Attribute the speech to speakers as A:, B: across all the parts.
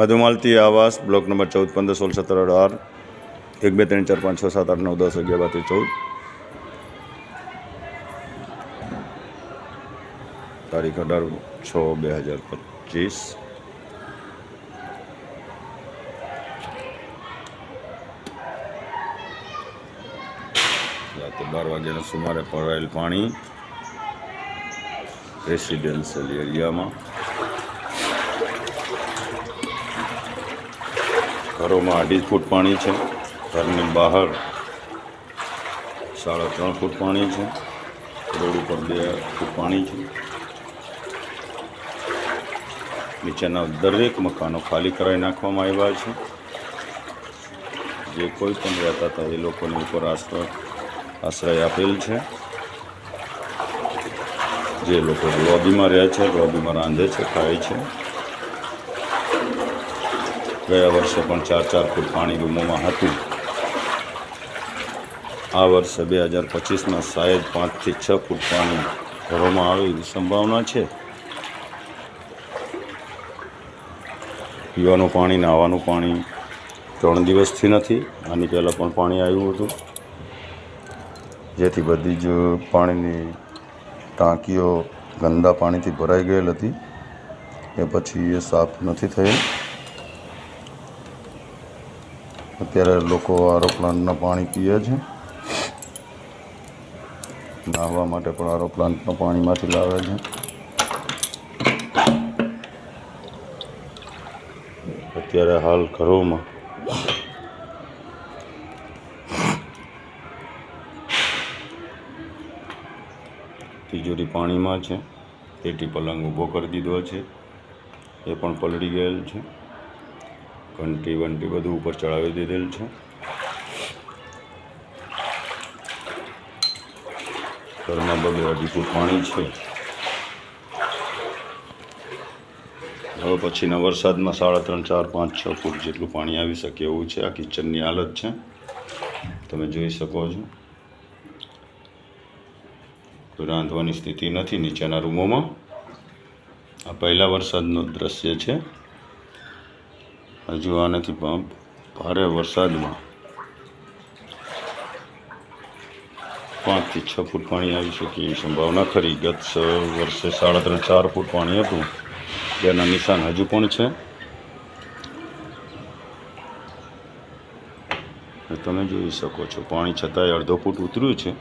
A: મધુમાલતી આવાસ, block number ચૌદ, પંદર, સોળ, સત્તર, અઢાર, એક, બે, ત્રણ, ચાર, પાંચ, છ, સાત, આઠ, નવ, દસ, અગિયાર, બાર ચૌદ. તારીખ અઢાર, છ, બે હજાર પચીસ. રાતે બાર વાગ્યાના સુમારે ભરાયેલ પાણી રેસિડેન્શિયલ એરિયામાં. ઘરોમાં અઢી ફૂટ પાણી છે. ઘરની બહાર સાડા ત્રણ ફૂટ પાણી છે. રોડ ઉપર બે ફૂટ પાણી છે. નીચેના દરેક મકાનો ખાલી કરાવી નાખવામાં આવ્યા છે. જે કોઈ પણ રહેતા હતા એ લોકોની ઉપર આશ્રય આશ્રય આપેલ છે. જે લોકો લોબીમાં રહે છે લોબીમાં રાંધે છે, ખાય છે. ગયા વર્ષે પણ ચાર ચાર ફૂટ પાણી રૂમોમાં હતું. આ વર્ષે બે હજાર પચીસમાં શાયદ પાંચથી છ ફૂટ પાણી ઘરોમાં આવે એવી સંભાવના છે. પીવાનું પાણી નાહવાનું પાણી ત્રણ દિવસથી નથી. આની પહેલાં પણ પાણી આવ્યું હતું. જેથી બધી જ પાણીની ટાંકીઓ ગંદા પાણીથી ભરાઈ ગયેલ હતી. એ પછી એ સાફ નથી થયેલ. અત્યારે લોકો આરો પ્લાન્ટના પાણી પીએ છે. નાહવા માટે પણ આરો પ્લાન્ટના પાણીમાંથી લાવે છે. અત્યારે હાલ ઘરોમાં તિજોરી પાણીમાં છે. તેટી પલંગ ઊભો કરી દીધો છે. એ પણ પલળી ગયેલ છે. ઘંટી વંટી બધું ઉપર ચડાવી દીધેલ છે. ઘરમાં બબે અઢી પાણી છે. હવે પછીના વરસાદમાં સાડા ત્રણ, ચાર, પાંચ, છ ફૂટ જેટલું પાણી આવી શકે એવું છે. આ કિચનની હાલત છે. તમે જોઈ શકો છો. કોઈ રાંધવાની સ્થિતિ નથી નીચેના રૂમોમાં. આ પહેલા વરસાદનું દ્રશ્ય છે. હજુ આનાથી પણ ભારે વરસાદમાં પાંચથી છ ફૂટ પાણી આવી શકે એવી સંભાવના ખરી. ગત વર્ષે સાડા ત્રણ, ચાર ફૂટ પાણી હતું. તેના નિશાન હજુ પણ છે. તમે જોઈ શકો છો, પાણી છતાંય અડધો ફૂટ ઉતર્યું છે.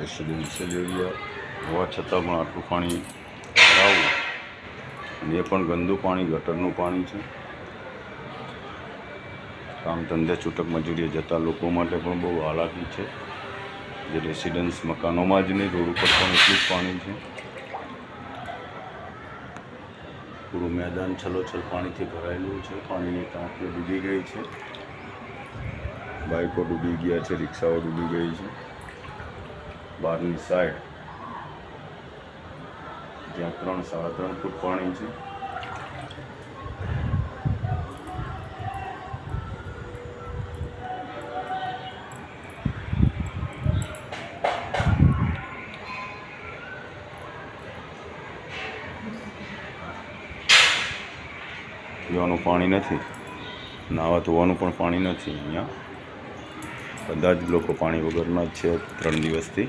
A: રેસિડેન્શિયલ એરિયા, હોવા છતાં પણ આટલું પાણી ભરાવું અને એ પણ ગંદુ પાણી, ગટરનું પાણી છે. કામ ધંધે છૂટક મજૂરીએ જતા લોકો માટે પણ બહુ હાલાકી છે. જે રેસિડન્સ મકાનોમાં જ નહીં, રોડ ઉપર પણ એટલું જ પાણી છે. પૂરું મેદાન છલોછલ પાણીથી ભરાયેલું છે. પાણીની ટાંકીઓ ડૂબી ગઈ છે. બાઇકો ડૂબી ગયા છે, રિક્ષાઓ ડૂબી ગઈ છે. બહારની સાઈડ જ્યાં ત્રણ, સાડા ત્રણ ફૂટ પાણી છે. પીવાનું પાણી નથી. નાવા ધોવાનું પણ પાણી નથી અહીંયા. બધા જ લોકો પાણી વગરના જ છે ત્રણ દિવસથી.